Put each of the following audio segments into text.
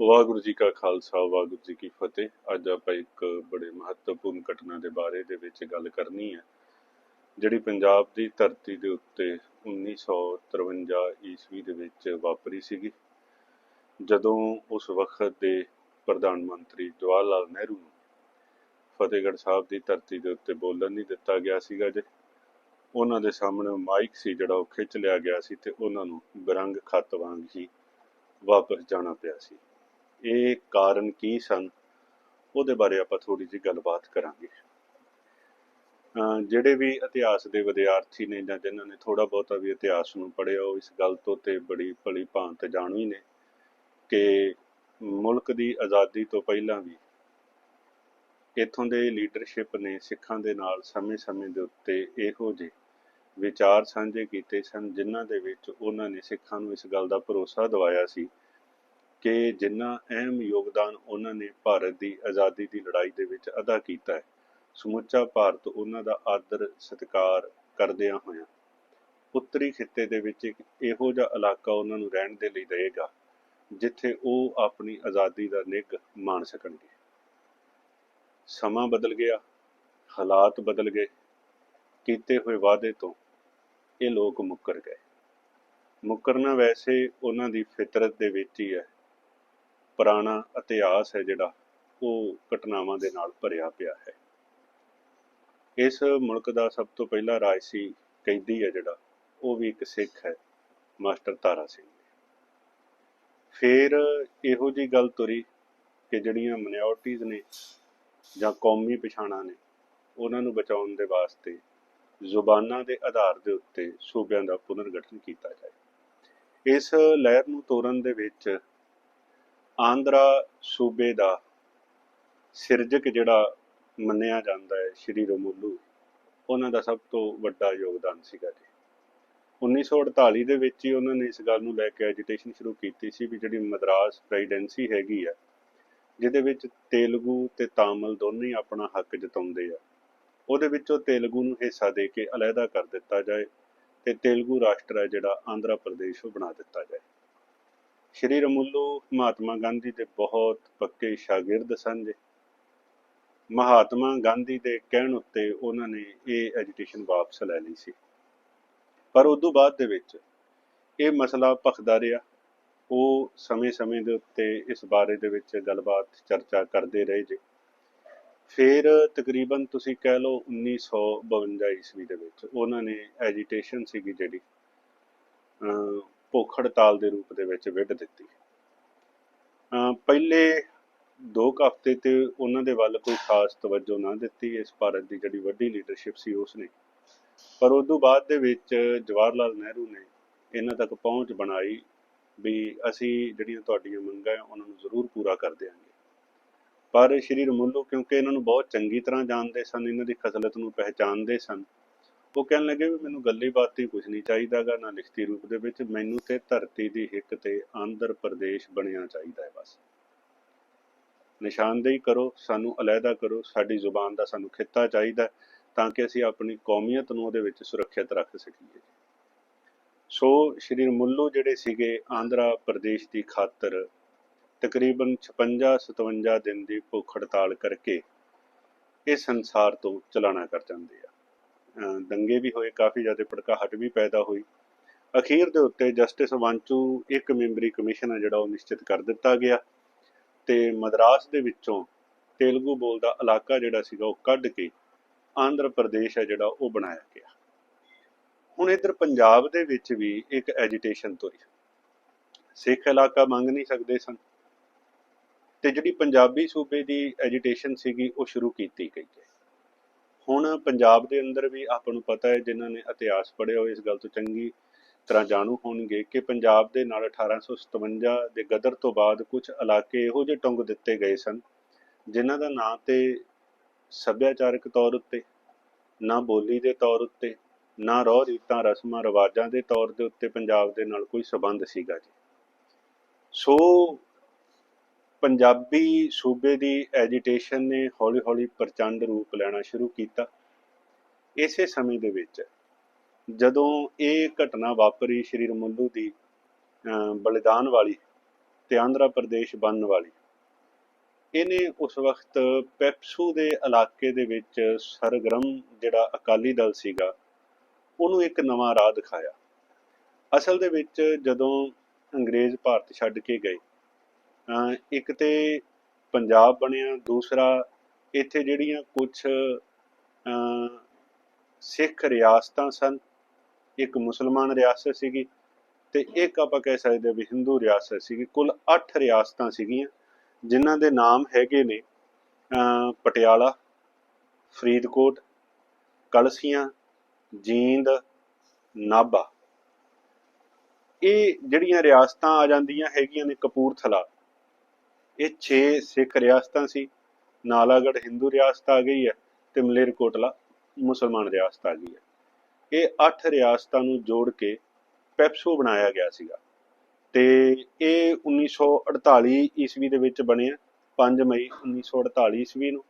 ਵਾਹਿਗੁਰੂ ਜੀ ਕਾ ਖਾਲਸਾ, ਵਾਹਿਗੁਰੂ ਜੀ ਕੀ ਫਤਿਹ। ਅੱਜ ਆਪਾਂ ਇੱਕ ਬੜੇ ਮਹੱਤਵਪੂਰਨ ਘਟਨਾ ਦੇ ਬਾਰੇ ਦੇ ਵਿੱਚ ਗੱਲ ਕਰਨੀ ਹੈ, ਜਿਹੜੀ ਪੰਜਾਬ ਦੀ ਧਰਤੀ ਦੇ ਉੱਤੇ 1953 ਈਸਵੀ ਦੇ ਵਿੱਚ ਵਾਪਰੀ ਸੀਗੀ। ਜਦੋਂ ਉਸ ਵਕਤ ਦੇ ਪ੍ਰਧਾਨ ਮੰਤਰੀ ਜਵਾਹਰ ਲਾਲ ਨਹਿਰੂ ਨੂੰ ਫਤਿਹਗੜ੍ਹ ਸਾਹਿਬ ਦੀ ਧਰਤੀ ਦੇ ਉੱਤੇ ਬੋਲਣ ਨਹੀਂ ਦਿੱਤਾ ਗਿਆ ਸੀਗਾ ਜੇ, ਉਹਨਾਂ ਦੇ ਸਾਹਮਣੇ ਮਾਈਕ ਸੀ ਜਿਹੜਾ ਉਹ ਖਿੱਚ ਲਿਆ ਗਿਆ ਸੀ ਤੇ ਉਹਨਾਂ ਨੂੰ ਬਰੰਗ ਖੱਤ ਵਾਂਗ ਹੀ ਵਾਪਸ ਜਾਣਾ ਪਿਆ ਸੀ। ਇਹ ਕਾਰਨ ਕੀ ਸਨ, ਉਹਦੇ ਬਾਰੇ ਆਪਾਂ ਥੋੜੀ ਜਿਹੀ ਗੱਲਬਾਤ ਕਰਾਂਗੇ। ਅਹ ਜਿਹੜੇ ਵੀ ਇਤਿਹਾਸ ਦੇ ਵਿਦਿਆਰਥੀ ਨੇ ਜਾਂ ਜਿਨ੍ਹਾਂ ਨੇ ਥੋੜਾ ਬਹੁਤਾ ਵੀ ਇਤਿਹਾਸ ਨੂੰ ਪੜ੍ਹਿਆ, ਉਹ ਇਸ ਗੱਲ ਤੋਂ ਤੇ ਬੜੀ ਭਲੀ ਭਾਂਤ ਜਾਣੂ ਹੀ ਨੇ ਕਿ ਮੁਲਕ ਦੀ ਆਜ਼ਾਦੀ ਤੋਂ ਪਹਿਲਾਂ ਵੀ ਇੱਥੋਂ ਦੇ ਲੀਡਰਸ਼ਿਪ ਨੇ ਸਿੱਖਾਂ ਦੇ ਨਾਲ ਸਮੇਂ-ਸਮੇਂ ਦੇ ਉੱਤੇ ਇਹੋ ਜਿਹੇ ਵਿਚਾਰ ਸਾਂਝੇ ਕੀਤੇ ਸਨ, ਜਿਨ੍ਹਾਂ ਦੇ ਵਿੱਚ ਉਹਨਾਂ ਨੇ ਸਿੱਖਾਂ ਨੂੰ ਇਸ ਗੱਲ ਦਾ ਭਰੋਸਾ ਦਿਵਾਇਆ ਸੀ ਕਿ ਜਿੰਨਾ ਅਹਿਮ ਯੋਗਦਾਨ ਉਹਨਾਂ ਨੇ ਭਾਰਤ ਦੀ ਆਜ਼ਾਦੀ ਦੀ ਲੜਾਈ ਦੇ ਵਿੱਚ ਅਦਾ ਕੀਤਾ ਹੈ, ਸਮੁੱਚਾ ਭਾਰਤ ਉਹਨਾਂ ਦਾ ਆਦਰ, ਸਤਿਕਾਰ ਕਰਦਿਆਂ ਹੋਇਆ। ਉੱਤਰੀ ਖਿੱਤੇ ਦੇ ਵਿੱਚ ਇੱਕ ਇਹੋ ਜਿਹਾ ਇਲਾਕਾ ਉਹਨਾਂ ਨੂੰ ਰਹਿਣ ਦੇ ਲਈ ਦੇਗਾ ਜਿੱਥੇ ਉਹ ਆਪਣੀ ਆਜ਼ਾਦੀ ਦਾ ਨਿੱਘ ਮਾਣ ਸਕਣਗੇ। ਸਮਾਂ ਬਦਲ ਗਿਆ, ਹਾਲਾਤ ਬਦਲ ਗਏ। ਕੀਤੇ ਹੋਏ ਵਾਅਦੇ ਤੋਂ ਇਹ ਲੋਕ ਮੁੱਕਰ ਗਏ। ਮੁੱਕਰਨਾ ਵੈਸੇ ਉਹਨਾਂ ਦੀ ਫਿਤਰਤ ਦੇ ਵਿੱਚ ਹੀ ਹੈ। ਪੁਰਾਣਾ ਇਤਿਹਾਸ ਹੈ ਜਿਹੜਾ, ਉਹ ਘਟਨਾਵਾਂ ਦੇ ਨਾਲ ਭਰਿਆ ਪਿਆ ਹੈ। ਇਸ ਮੁਲਕ ਦਾ ਸਭ ਤੋਂ ਪਹਿਲਾ ਰਾਜ ਸੀ ਕੈਦੀ ਹੈ ਜਿਹੜਾ, ਉਹ ਵੀ ਇੱਕ ਸਿੱਖ ਹੈ, ਮਾਸਟਰ ਤਾਰਾ ਸਿੰਘ ਫਿਰ ਇਹੋ ਜੀ ਗੱਲ ਤੁਰੀ ਕਿ ਜਿਹੜੀਆਂ ਮਿਨੋਰਟੀਜ਼ ਨੇ ਜਾਂ ਕੌਮੀ ਪਛਾਣਾਂ ਨੇ, ਉਹਨਾਂ ਨੂੰ ਬਚਾਉਣ ਦੇ ਵਾਸਤੇ ਜ਼ੁਬਾਨਾਂ ਦੇ ਆਧਾਰ ਦੇ ਉੱਤੇ ਸੂਬਿਆਂ ਦਾ ਪੁਨਰਗਠਨ ਕੀਤਾ ਜਾਏ। ਇਸ ਲਹਿਰ ਨੂੰ ਤੋਰਨ ਦੇ ਵਿੱਚ ਆਂਧਰਾ ਸੂਬੇ ਦਾ ਸਿਰਜਕ ਜਿਹੜਾ ਮੰਨਿਆ ਜਾਂਦਾ ਹੈ ਸ਼੍ਰੀ ਰਮੁੱਲੂ, ਉਹਨਾਂ ਦਾ ਸਭ ਤੋਂ ਵੱਡਾ ਯੋਗਦਾਨ ਸੀਗਾ ਜੀ। 1948 ਦੇ ਵਿੱਚ ਹੀ ਉਹਨਾਂ ਨੇ ਇਸ ਗੱਲ ਨੂੰ ਲੈ ਕੇ ਐਜੀਟੇਸ਼ਨ ਸ਼ੁਰੂ ਕੀਤੀ ਸੀ ਵੀ ਜਿਹੜੀ ਮਦਰਾਸ ਪ੍ਰੈਜ਼ੀਡੈਂਸੀ ਹੈਗੀ ਆ, ਜਿਹਦੇ ਵਿੱਚ ਤੇਲਗੂ ਤੇ ਤਾਮਿਲ ਦੋਨੇ ਹੀ ਆਪਣਾ ਹੱਕ ਜਤਾਉਂਦੇ ਆ। ਉਹਦੇ ਵਿੱਚੋਂ ਤੇਲਗੂ ਨੂੰ ਹਿੱਸਾ ਦੇ ਕੇ ਅਲੱਗਾ ਕਰ ਦਿੱਤਾ ਜਾਏ ਤੇ ਤੇਲਗੂ ਰਾਸ਼ਟਰ ਹੈ ਜਿਹੜਾ ਆਂਧਰਾ ਪ੍ਰਦੇਸ਼ ਉਹ ਬਣਾ ਦਿੱਤਾ ਜਾਏ। ਸ਼੍ਰੀ ਰਮੁੱਲੂ ਮਹਾਤਮਾ ਗਾਂਧੀ ਦੇ ਬਹੁਤ ਪੱਕੇ ਸ਼ਾਗਿਰਦ ਸਨ ਜੀ। ਮਹਾਤਮਾ ਗਾਂਧੀ ਦੇ ਕਹਿਣ ਉੱਤੇ ਉਹਨਾਂ ਨੇ ਇਹ ਐਜੀਟੇਸ਼ਨ ਵਾਪਸ ਲੈ ਲਈ ਸੀ। ਪਰ ਉਸ ਤੋਂ ਬਾਅਦ ਦੇ ਵਿੱਚ ਇਹ ਮਸਲਾ ਭਖਦਾ ਰਿਹਾ। ਉਹ ਸਮੇਂ-ਸਮੇਂ ਦੇ ਉੱਤੇ ਇਸ ਬਾਰੇ ਦੇ ਵਿੱਚ ਗੱਲਬਾਤ, ਚਰਚਾ ਕਰਦੇ ਰਹੇ ਜੀ। ਫਿਰ ਤਕਰੀਬਨ ਤੁਸੀਂ ਕਹਿ ਲਓ 1952 ਈਸਵੀ ਦੇ ਵਿੱਚ ਉਹਨਾਂ ਨੇ ਐਜੀਟੇਸ਼ਨ ਸੀਗੀ ਜਿਹੜੀ। ਭੁੱਖ ਹੜਤਾਲ ਦੇ ਰੂਪ ਦੇ ਵਿੱਚ ਵਿੱਢ ਦਿੱਤੀ। ਅਹ ਪਹਿਲੇ ਦੋ ਕੁ ਹਫ਼ਤੇ ਤੇ ਉਹਨਾਂ ਦੇ ਵੱਲ ਕੋਈ ਖਾਸ ਤਵੱਜੋ ਨਾ ਦਿੱਤੀ, ਇਸ ਭਾਰਤ ਦੀ ਜਿਹੜੀ ਵੱਡੀ ਲੀਡਰਸ਼ਿਪ ਸੀ ਉਸ ਨੇ ਪਰ ਉਸ ਤੋਂ ਬਾਅਦ ਦੇ ਵਿੱਚ ਜਵਾਹਰ ਲਾਲ ਨਹਿਰੂ ਨੇ ਇਹਨਾਂ ਤੱਕ ਪਹੁੰਚ ਬਣਾਈ ਵੀ ਅਸੀਂ ਜਿਹੜੀਆਂ ਤੁਹਾਡੀਆਂ ਮੰਗਾਂ ਉਹਨਾਂ ਨੂੰ ਜ਼ਰੂਰ ਪੂਰਾ ਕਰ ਦਿਆਂਗੇ। ਪਰ ਸ਼੍ਰੀ ਰਮੁੱਲੋ ਕਿਉਂਕਿ ਇਹਨਾਂ ਨੂੰ ਬਹੁਤ ਚੰਗੀ ਤਰ੍ਹਾਂ ਜਾਣਦੇ ਸਨ, ਇਹਨਾਂ ਦੀ ਖਸਲਤ ਨੂੰ ਪਹਿਚਾਣਦੇ ਸਨ ਉਹ ਕਹਿਣ ਲੱਗੇ ਵੀ ਮੈਨੂੰ ਗੱਲੀ ਬਾਤੀ ਕੁਝ ਨਹੀਂ ਚਾਹੀਦਾਗਾ, ਨਾ ਲਿਖਤੀ ਰੂਪ ਦੇ ਵਿੱਚ। ਮੈਨੂੰ ਤੇ ਧਰਤੀ ਦੀ ਹਿੱਕ ਤੇ ਆਂਧਰ ਪ੍ਰਦੇਸ਼ ਬਣਿਆ ਚਾਹੀਦਾ ਹੈ ਬਸ। ਨਿਸ਼ਾਨਦੇਹੀ ਕਰੋ, ਸਾਨੂੰ ਅਲੱਗਾ ਕਰੋ, ਸਾਡੀ ਜ਼ੁਬਾਨ ਦਾ ਸਾਨੂੰ ਖਿੱਤਾ ਚਾਹੀਦਾ ਤਾਂ ਕਿ ਅਸੀਂ ਆਪਣੀ ਕੌਮੀਅਤ ਨੂੰ ਉਹਦੇ ਵਿੱਚ ਸੁਰੱਖਿਅਤ ਰੱਖ ਸਕੀਏ। ਸੋ ਸ਼੍ਰੀ ਮੁੱਲੂ ਜਿਹੜੇ ਸੀਗੇ ਆਂਧਰਾ ਪ੍ਰਦੇਸ਼ ਦੀ ਖਾਤਰ ਤਕਰੀਬਨ 56-57 ਦਿਨ ਦੀ ਭੁੱਖ ਹੜਤਾਲ ਕਰਕੇ ਇਹ ਸੰਸਾਰ ਤੋਂ ਚਲਾਣਾ ਕਰ ਜਾਂਦੇ ਆ। ਦੰਗੇ ਵੀ ਹੋਏ, ਕਾਫੀ ਜ਼ਿਆਦਾ ਭੜਕਾਹਟ ਵੀ ਪੈਦਾ ਹੋਈ। ਅਖੀਰ ਦੇ ਉੱਤੇ ਜਸਟਿਸ ਵਾਂਚੂ ਇੱਕ ਮੈਂਬਰੀ ਕਮਿਸ਼ਨ ਆ ਜਿਹੜਾ ਉਹ ਨਿਸ਼ਚਿਤ ਕਰ ਦਿੱਤਾ ਗਿਆ ਤੇ ਮਦਰਾਸ ਦੇ ਵਿੱਚੋਂ ਤੇਲਗੂ ਬੋਲਦਾ ਇਲਾਕਾ ਜਿਹੜਾ ਸੀਗਾ ਉਹ ਕੱਢ ਕੇ ਆਂਧਰਾ ਪ੍ਰਦੇਸ਼ ਹੈ ਜਿਹੜਾ ਉਹ ਬਣਾਇਆ ਗਿਆ। ਹੁਣ ਇਧਰ ਪੰਜਾਬ ਦੇ ਵਿੱਚ ਵੀ ਇੱਕ ਐਜੀਟੇਸ਼ਨ ਤੁਰੀ। ਸਿੱਖ ਇਲਾਕਾ ਮੰਗ ਨਹੀਂ ਸਕਦੇ ਸਨ। ਤੇ ਜਿਹੜੀ ਪੰਜਾਬੀ ਸੂਬੇ ਦੀ ਐਜੀਟੇਸ਼ਨ ਸੀਗੀ, ਉਹ ਸ਼ੁਰੂ ਕੀਤੀ ਗਈ ਹੈ। ਹੁਣ ਪੰਜਾਬ ਦੇ ਅੰਦਰ ਵੀ ਆਪਾਂ ਨੂੰ ਪਤਾ ਹੈ ਜਿਨ੍ਹਾਂ ਨੇ ਇਤਿਹਾਸ ਪੜ੍ਹਿਆ ਹੋਇਆ, ਇਸ ਗੱਲ ਤੋਂ ਚੰਗੀ ਤਰ੍ਹਾਂ ਜਾਣੂ ਹੋਣਗੇ ਕਿ ਪੰਜਾਬ ਦੇ ਨਾਲ 1857 ਦੇ ਗਦਰ ਤੋਂ ਬਾਅਦ ਕੁਝ ਇਲਾਕੇ ਇਹੋ ਜਿਹੇ ਟੁੰਗ ਦਿੱਤੇ ਗਏ ਸਨ, ਜਿਨ੍ਹਾਂ ਦਾ ਨਾਂ ਤੇ ਸੱਭਿਆਚਾਰਕ ਤੌਰ ਉੱਤੇ, ਨਾ ਬੋਲੀ ਦੇ ਤੌਰ ਉੱਤੇ, ਨਾ ਰੋਹ ਰੀਤਾਂ, ਰਸਮਾਂ, ਰਿਵਾਜਾਂ ਦੇ ਤੌਰ ਦੇ ਉੱਤੇ ਪੰਜਾਬ ਦੇ ਨਾਲ ਕੋਈ ਸਬੰਧ ਸੀਗਾ ਜੀ। ਸੋ ਪੰਜਾਬੀ ਸੂਬੇ ਦੀ ਐਜੀਟੇਸ਼ਨ ਨੇ ਹੌਲੀ-ਹੌਲੀ ਪ੍ਰਚੰਡ ਰੂਪ ਲੈਣਾ ਸ਼ੁਰੂ ਕੀਤਾ। ਇਸੇ ਸਮੇਂ ਦੇ ਵਿੱਚ ਜਦੋਂ ਇਹ ਘਟਨਾ ਵਾਪਰੀ ਸ਼੍ਰੀ ਰਮੁੱਲੂ ਦੀ, ਅਹ, ਬਲੀਦਾਨ ਵਾਲੀ ਤੇ ਆਂਧਰਾ ਪ੍ਰਦੇਸ਼ ਬਣਨ ਵਾਲੀ, ਇਹਨੇ ਉਸ ਵਕਤ ਪੈਪਸੂ ਦੇ ਇਲਾਕੇ ਦੇ ਵਿੱਚ ਸਰਗਰਮ ਜਿਹੜਾ ਅਕਾਲੀ ਦਲ ਸੀਗਾ, ਉਹਨੂੰ ਇੱਕ ਨਵਾਂ ਰਾਹ ਦਿਖਾਇਆ। ਅਸਲ ਦੇ ਵਿੱਚ ਜਦੋਂ ਅੰਗਰੇਜ਼ ਭਾਰਤ ਛੱਡ ਕੇ ਗਏ ਇੱਕ ਤੇ ਪੰਜਾਬ ਬਣਿਆ, ਦੂਸਰਾ ਇੱਥੇ ਜਿਹੜੀਆਂ ਕੁਝ ਸਿੱਖ ਰਿਆਸਤਾਂ ਸਨ, ਇੱਕ ਮੁਸਲਮਾਨ ਰਿਆਸਤ ਸੀਗੀ ਤੇ ਇੱਕ ਆਪਾਂ ਕਹਿ ਸਕਦੇ ਵੀ ਹਿੰਦੂ ਰਿਆਸਤ ਸੀਗੀ, ਕੁੱਲ 8 ਰਿਆਸਤਾਂ ਸੀਗੀਆਂ, ਜਿਨ੍ਹਾਂ ਦੇ ਨਾਮ ਹੈਗੇ ਨੇ ਪਟਿਆਲਾ, ਫਰੀਦਕੋਟ, ਕਲਸੀਆਂ, ਜੀਂਦ, ਨਾਭਾ। ਇਹ ਜਿਹੜੀਆਂ ਰਿਆਸਤਾਂ ਆ ਜਾਂਦੀਆਂ ਹੈਗੀਆਂ ਨੇ ਕਪੂਰਥਲਾ ਇਹ 6 ਸਿੱਖ ਰਿਆਸਤਾਂ ਸੀ। ਨਾਲਾਗੜ੍ਹ ਹਿੰਦੂ ਰਿਆਸਤ ਆ ਗਈ ਹੈ ਤੇ ਮਲੇਰਕੋਟਲਾ ਮੁਸਲਮਾਨ ਰਿਆਸਤ ਆ ਗਈ ਹੈ। ਇਹ 8 ਰਿਆਸਤਾਂ ਨੂੰ ਜੋੜ ਕੇ ਪੈਪਸੂ ਬਣਾਇਆ ਗਿਆ ਸੀਗਾ ਤੇ ਇਹ 1948 ਈਸਵੀ ਦੇ ਵਿੱਚ ਬਣਿਆ 5 ਮਈ 1948 ਈਸਵੀ ਨੂੰ।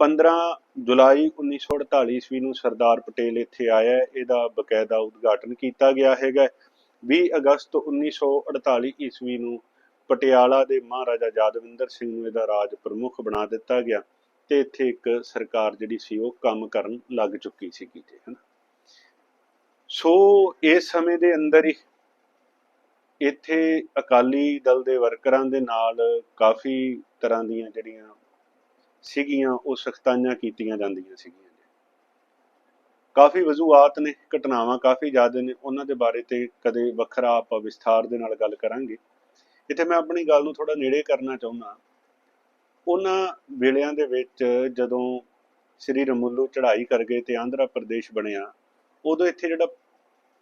15 ਜੁਲਾਈ 1948 ਈਸਵੀ ਨੂੰ ਸਰਦਾਰ ਪਟੇਲ ਇੱਥੇ ਆਇਆ ਇਹਦਾ ਬਕਾਇਦਾ ਉਦਘਾਟਨ ਕੀਤਾ ਗਿਆ ਹੈਗਾ 20 ਅਗਸਤ 1948 ਈਸਵੀ ਨੂੰ ਪਟਿਆਲਾ ਦੇ ਮਹਾਰਾਜਾ ਯਾਦਵਿੰਦਰ ਸਿੰਘ ਨੂੰ ਇਹਦਾ ਰਾਜ ਪ੍ਰਮੁੱਖ ਬਣਾ ਦਿੱਤਾ ਗਿਆ ਤੇ ਇੱਥੇ ਇੱਕ ਸਰਕਾਰ ਜਿਹੜੀ ਸੀ ਉਹ ਕੰਮ ਕਰਨ ਲੱਗ ਚੁੱਕੀ ਸੀਗੀ ਤੇ ਹਨਾ। ਸੋ ਇਸ ਸਮੇਂ ਦੇ ਅੰਦਰ ਹੀ ਇੱਥੇ ਅਕਾਲੀ ਦਲ ਦੇ ਵਰਕਰਾਂ ਦੇ ਨਾਲ ਕਾਫੀ ਤਰ੍ਹਾਂ ਦੀਆਂ ਜਿਹੜੀਆਂ ਸੀਗੀਆਂ, ਉਹ ਸਖਤਾਈਆਂ ਕੀਤੀਆਂ ਜਾਂਦੀਆਂ ਸੀਗੀਆਂ ਕਾਫੀ ਵਜੂਹਾਤ ਨੇ, ਘਟਨਾਵਾਂ ਕਾਫੀ ਜ਼ਿਆਦਾ ਨੇ, ਉਹਨਾਂ ਦੇ ਬਾਰੇ ਤੇ ਕਦੇ ਵੱਖਰਾ ਆਪਾਂ ਵਿਸਥਾਰ ਦੇ ਨਾਲ ਗੱਲ ਕਰਾਂਗੇ। ਇੱਥੇ ਮੈਂ ਆਪਣੀ ਗੱਲ ਨੂੰ ਥੋੜਾ ਨੇੜੇ ਕਰਨਾ ਚਾਹੁੰਦਾ ਉਹਨਾਂ ਵੇਲਿਆਂ ਦੇ ਵਿੱਚ ਜਦੋਂ ਸ੍ਰੀ ਰਮੁੱਲੂ ਚੜ੍ਹਾਈ ਕਰ ਗਏ ਤੇ ਆਂਧਰਾ ਪ੍ਰਦੇਸ਼ ਬਣਿਆ, ਉਦੋਂ ਇੱਥੇ ਜਿਹੜਾ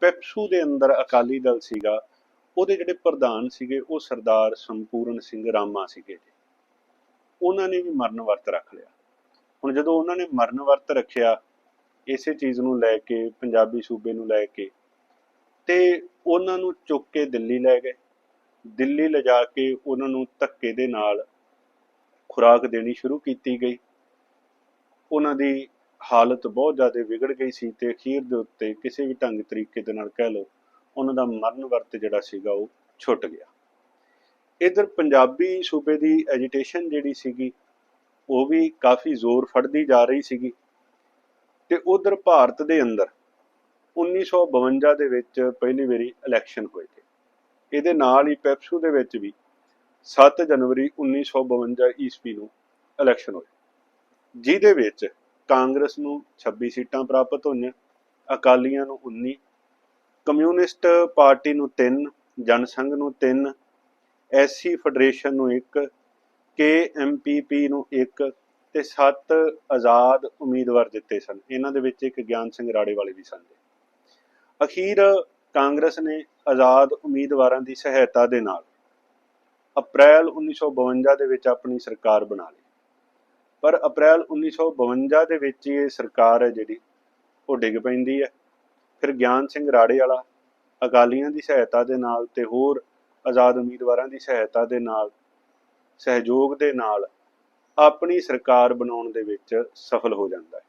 ਪੈਪਸੂ ਦੇ ਅੰਦਰ ਅਕਾਲੀ ਦਲ ਸੀਗਾ, ਉਹਦੇ ਜਿਹੜੇ ਪ੍ਰਧਾਨ ਸੀਗੇ, ਉਹ ਸਰਦਾਰ ਸੰਪੂਰਨ ਸਿੰਘ ਰਾਮਾ ਸੀਗੇ ਉਹਨਾਂ ਨੇ ਵੀ ਮਰਨ ਵਰਤ ਰੱਖ ਲਿਆ। ਹੁਣ ਜਦੋਂ ਉਹਨਾਂ ਨੇ ਮਰਨ ਵਰਤ ਰੱਖਿਆ, ਇਸੇ ਚੀਜ਼ ਨੂੰ ਲੈ ਕੇ, ਪੰਜਾਬੀ ਸੂਬੇ ਨੂੰ ਲੈ ਕੇ, ਤੇ ਉਹਨਾਂ ਨੂੰ ਚੁੱਕ ਕੇ ਦਿੱਲੀ ਲੈ ਗਏ। ਦਿੱਲੀ ਲਿਜਾ ਕੇ ਉਹਨਾਂ ਨੂੰ ਧੱਕੇ ਦੇ ਨਾਲ ਖੁਰਾਕ ਦੇਣੀ ਸ਼ੁਰੂ ਕੀਤੀ ਗਈ। ਉਹਨਾਂ ਦੀ ਹਾਲਤ ਬਹੁਤ ਜ਼ਿਆਦਾ ਵਿਗੜ ਗਈ ਸੀ ਤੇ ਅਖੀਰ ਦੇ ਉੱਤੇ ਕਿਸੇ ਵੀ ਢੰਗ ਤਰੀਕੇ ਦੇ ਨਾਲ ਕਹਿ ਲਓ, ਉਹਨਾਂ ਦਾ ਮਰਨ ਵਰਤ ਜਿਹੜਾ ਸੀਗਾ ਉਹ ਛੁੱਟ ਗਿਆ। ਇਧਰ ਪੰਜਾਬੀ ਸੂਬੇ ਦੀ ਐਜੀਟੇਸ਼ਨ ਜਿਹੜੀ ਸੀਗੀ, ਉਹ ਵੀ ਕਾਫੀ ਜ਼ੋਰ ਫੜਦੀ ਜਾ ਰਹੀ ਸੀਗੀ ਤੇ ਉਧਰ ਭਾਰਤ ਦੇ ਅੰਦਰ 1952 ਦੇ ਵਿੱਚ ਪਹਿਲੀ ਵਾਰੀ ਇਲੈਕਸ਼ਨ ਹੋਏ ਇਹਦੇ ਨਾਲ ਹੀ ਪੈਪਸੂ ਦੇ ਵਿੱਚ ਵੀ 7 ਜਨਵਰੀ 1952 ਈਸਵੀ ਨੂੰ ਇਲੈਕਸ਼ਨ ਹੋਏ। ਜਿਹਦੇ ਵਿੱਚ ਕਾਂਗਰਸ ਨੂੰ 26 ਸੀਟਾਂ ਪ੍ਰਾਪਤ ਹੋਈਆਂ, ਅਕਾਲੀਆਂ ਨੂੰ 19 ਕਮਿਊਨਿਸਟ ਪਾਰਟੀ ਨੂੰ 3 ਜਨਸੰਘ ਨੂੰ 3 ਐਸਸੀ ਫੈਡਰੇਸ਼ਨ ਨੂੰ 1 ਕੇਐਮਪੀਪੀ ਨੂੰ 1 ਤੇ 7 ਆਜ਼ਾਦ ਉਮੀਦਵਾਰ ਦਿੱਤੇ ਸਨ। ਇਹਨਾਂ ਦੇ ਵਿੱਚ ਇੱਕ ਗਿਆਨ ਸਿੰਘ ਰਾੜੇ ਵਾਲੇ ਵੀ ਸਨ। ਅਖੀਰ ਕਾਂਗਰਸ ਨੇ ਆਜ਼ਾਦ ਉਮੀਦਵਾਰਾਂ ਦੀ ਸਹਾਇਤਾ ਦੇ ਨਾਲ ਅਪ੍ਰੈਲ 1952 ਦੇ ਵਿੱਚ ਆਪਣੀ ਸਰਕਾਰ ਬਣਾ ਲਈ। ਪਰ ਅਪ੍ਰੈਲ 1952 ਦੇ ਵਿੱਚ ਇਹ ਸਰਕਾਰ ਹੈ ਜਿਹੜੀ ਉਹ ਡਿੱਗ ਪੈਂਦੀ ਹੈ। ਫਿਰ ਗਿਆਨ ਸਿੰਘ ਰਾੜੇ ਵਾਲਾ ਅਕਾਲੀਆਂ ਦੀ ਸਹਾਇਤਾ ਦੇ ਨਾਲ ਤੇ ਹੋਰ ਆਜ਼ਾਦ ਉਮੀਦਵਾਰਾਂ ਦੀ ਸਹਾਇਤਾ ਦੇ ਨਾਲ, ਸਹਿਯੋਗ ਦੇ ਨਾਲ ਆਪਣੀ ਸਰਕਾਰ ਬਣਾਉਣ ਦੇ ਵਿੱਚ ਸਫਲ ਹੋ ਜਾਂਦਾ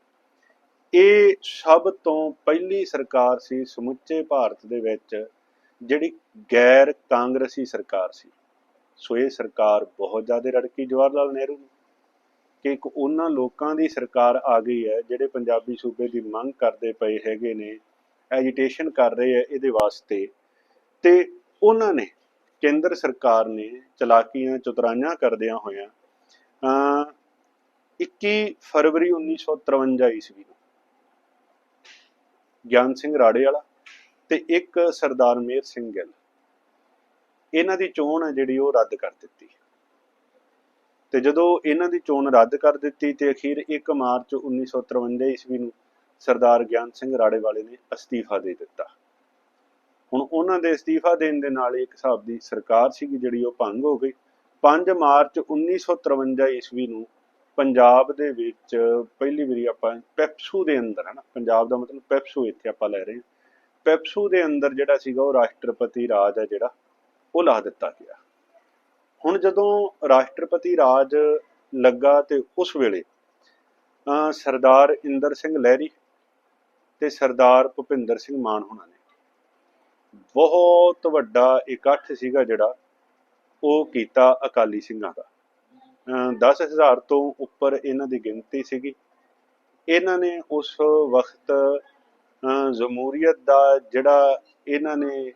ਇਹ ਸਭ ਤੋਂ ਪਹਿਲੀ ਸਰਕਾਰ ਸੀ ਸਮੁੱਚੇ ਭਾਰਤ ਦੇ ਵਿੱਚ, ਜਿਹੜੀ ਗੈਰ ਕਾਂਗਰਸੀ ਸਰਕਾਰ ਸੀ। ਸੋ ਇਹ ਸਰਕਾਰ ਬਹੁਤ ਜ਼ਿਆਦਾ ਰੜਕੀ ਜਵਾਹਰ ਲਾਲ ਨਹਿਰੂ ਨੂੰ ਕਿ ਇੱਕ ਉਹਨਾਂ ਲੋਕਾਂ ਦੀ ਸਰਕਾਰ ਆ ਗਈ ਹੈ, ਜਿਹੜੇ ਪੰਜਾਬੀ ਸੂਬੇ ਦੀ ਮੰਗ ਕਰਦੇ ਪਏ ਹੈਗੇ ਨੇ ਐਜੀਟੇਸ਼ਨ ਕਰ ਰਹੇ ਹੈ ਇਹਦੇ ਵਾਸਤੇ। ਤੇ ਉਹਨਾਂ ਨੇ, ਕੇਂਦਰ ਸਰਕਾਰ ਨੇ ਚਲਾਕੀਆਂ, ਚਤੁਰਾਈਆਂ ਕਰਦਿਆਂ ਹੋਇਆਂ ਅ 21 ਫਰਵਰੀ 1953 ਈਸਵੀ ਨੂੰ ਗਿਆਨ ਸਿੰਘ ਰਾੜੇ ਵਾਲਾ ਤੇ ਇੱਕ ਸਰਦਾਰ ਮੇਰ ਸਿੰਘ ਗਿੱਲ। ਇਹਨਾਂ ਦੀ ਚੋਣ ਹੈ ਜਿਹੜੀ ਉਹ ਰੱਦ ਕਰ ਦਿੱਤੀ। ਤੇ ਜਦੋਂ ਇਹਨਾਂ ਦੀ ਚੋਣ ਰੱਦ ਕਰ ਦਿੱਤੀ ਤੇ ਅਖੀਰ 1 ਮਾਰਚ 1953 ਈਸਵੀ ਨੂੰ ਸਰਦਾਰ ਗਿਆਨ ਸਿੰਘ ਰਾੜੇ ਵਾਲੇ ਨੇ ਅਸਤੀਫਾ ਦੇ ਦਿੱਤਾ। ਹੁਣ ਉਹਨਾਂ ਦੇ ਅਸਤੀਫਾ ਦੇਣ ਦੇ ਨਾਲ ਇੱਕ ਹਿਸਾਬ ਦੀ ਸਰਕਾਰ ਸੀਗੀ ਜਿਹੜੀ ਉਹ ਭੰਗ ਹੋ ਗਈ। 5 ਮਾਰਚ 1953 ਈਸਵੀ ਨੂੰ ਪੰਜਾਬ ਦੇ ਵਿੱਚ ਪਹਿਲੀ ਵਾਰੀ ਆਪਾਂ ਪੈਪਸੂ ਦੇ ਅੰਦਰ ਹੈ ਨਾ, ਪੰਜਾਬ ਦਾ ਮਤਲਬ ਪੈਪਸੂ ਇੱਥੇ ਆਪਾਂ ਲੈ ਰਹੇ ਹਾਂ। ਪੈਪਸੂ ਦੇ ਅੰਦਰ ਜਿਹੜਾ ਸੀਗਾ ਉਹ ਰਾਸ਼ਟਰਪਤੀ ਰਾਜ ਹੈ ਜਿਹੜਾ, ਉਹ ਲਾ ਦਿੱਤਾ ਗਿਆ। ਹੁਣ ਜਦੋਂ ਰਾਸ਼ਟਰਪਤੀ ਰਾਜ ਲੱਗਾ ਤੇ ਉਸ ਵੇਲੇ ਅਹ ਸਰਦਾਰ ਇੰਦਰ ਸਿੰਘ ਲਹਿਰੀ ਤੇ ਸਰਦਾਰ ਭੁਪਿੰਦਰ ਸਿੰਘ ਮਾਨ ਹੋਣਾ ਨੇ ਬਹੁਤ ਵੱਡਾ ਇਕੱਠ ਸੀਗਾ ਜਿਹੜਾ, ਉਹ ਕੀਤਾ ਅਕਾਲੀ ਸਿੰਘਾਂ ਦਾ। 10000 ਤੋਂ ਉੱਪਰ ਇਹਨਾਂ ਦੀ ਗਿਣਤੀ ਸੀਗੀ। ਇਹਨਾਂ ਨੇ ਉਸ ਵਕਤ ਜਮਹੂਰੀਅਤ ਦਾ ਜਿਹੜਾ ਇਹਨਾਂ ਨੇ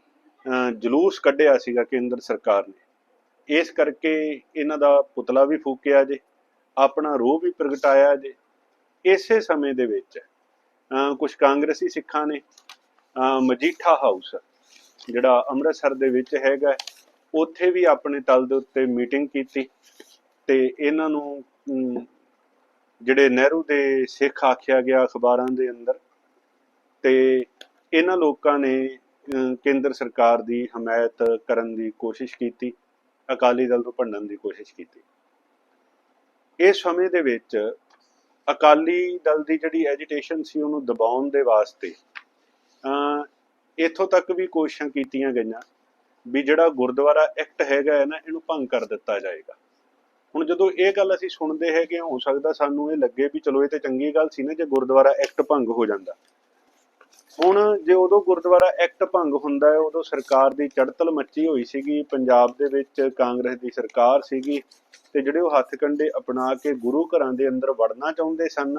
ਜਲੂਸ ਕੱਢਿਆ ਸੀਗਾ ਕੇਂਦਰ ਸਰਕਾਰ ਨੇ। ਇਸ ਕਰਕੇ ਇਹਨਾਂ ਦਾ ਪੁਤਲਾ ਵੀ ਫੂਕਿਆ ਜੇ, ਆਪਣਾ ਰੋਹ ਵੀ ਪ੍ਰਗਟਾਇਆ ਜੇ। ਇਸੇ ਸਮੇਂ ਦੇ ਵਿੱਚ ਕੁਝ ਕਾਂਗਰਸੀ ਸਿੱਖਾਂ ਨੇ ਮਜੀਠਾ ਹਾਊਸ, ਜਿਹੜਾ ਅੰਮ੍ਰਿਤਸਰ ਦੇ ਵਿੱਚ ਹੈਗਾ, ਉੱਥੇ ਵੀ ਆਪਣੇ ਤਲ ਦੇ ਉੱਤੇ ਮੀਟਿੰਗ ਕੀਤੀ। ਤੇ ਇਹਨਾਂ ਨੂੰ ਜਿਹੜੇ ਨਹਿਰੂ ਦੇ ਸਿੱਖ ਆਖਿਆ ਗਿਆ ਅਖਬਾਰਾਂ ਦੇ ਅੰਦਰ, ਤੇ ਇਹਨਾਂ ਲੋਕਾਂ ਨੇ ਕੇਂਦਰ ਸਰਕਾਰ ਦੀ ਹਮਾਇਤ ਕਰਨ ਦੀ ਕੋਸ਼ਿਸ਼ ਕੀਤੀ, ਅਕਾਲੀ ਦਲ ਨੂੰ ਭੰਡਣ ਦੀ ਕੋਸ਼ਿਸ਼ ਕੀਤੀ। ਇਸ ਸਮੇਂ ਦੇ ਵਿੱਚ ਅਕਾਲੀ ਦਲ ਦੀ ਜਿਹੜੀ ਐਜੀਟੇਸ਼ਨ ਸੀ, ਉਹਨੂੰ ਦਬਾਉਣ ਦੇ ਵਾਸਤੇ ਅ ਇੱਥੋਂ ਤੱਕ ਵੀ ਕੋਸ਼ਿਸ਼ਾਂ ਕੀਤੀਆਂ ਗਈਆਂ ਵੀ ਜਿਹੜਾ ਗੁਰਦੁਆਰਾ ਐਕਟ ਹੈਗਾ ਹੈ ਨਾ, ਇਹਨੂੰ ਭੰਗ ਕਰ ਦਿੱਤਾ ਜਾਏਗਾ। ਹੁਣ ਜਦੋਂ ਇਹ ਗੱਲ ਅਸੀਂ ਸੁਣਦੇ ਹੈਗੇ ਹੋ ਸਕਦਾ ਸਾਨੂੰ ਇਹ ਲੱਗੇ ਵੀ ਚਲੋ ਇਹ ਤੇ ਚੰਗੀ ਗੱਲ ਸੀ ਨਾ, ਜੇ ਗੁਰਦੁਆਰਾ ਐਕਟ ਭੰਗ ਹੋ ਜਾਂਦਾ। ਹੁਣ ਜੇ ਉਦੋਂ ਗੁਰਦੁਆਰਾ ਐਕਟ ਭੰਗ ਹੁੰਦਾ ਹੈ, ਉਦੋਂ ਸਰਕਾਰ ਦੀ ਚੜਤਲ ਮੱਚੀ ਹੋਈ ਸੀਗੀ, ਪੰਜਾਬ ਦੇ ਵਿੱਚ ਕਾਂਗਰਸ ਦੀ ਸਰਕਾਰ ਸੀਗੀ, ਤੇ ਜਿਹੜੇ ਉਹ ਹੱਥ ਕੰਡੇ ਅਪਣਾ ਕੇ ਗੁਰੂ ਘਰਾਂ ਦੇ ਅੰਦਰ ਵੜਨਾ ਚਾਹੁੰਦੇ ਸਨ,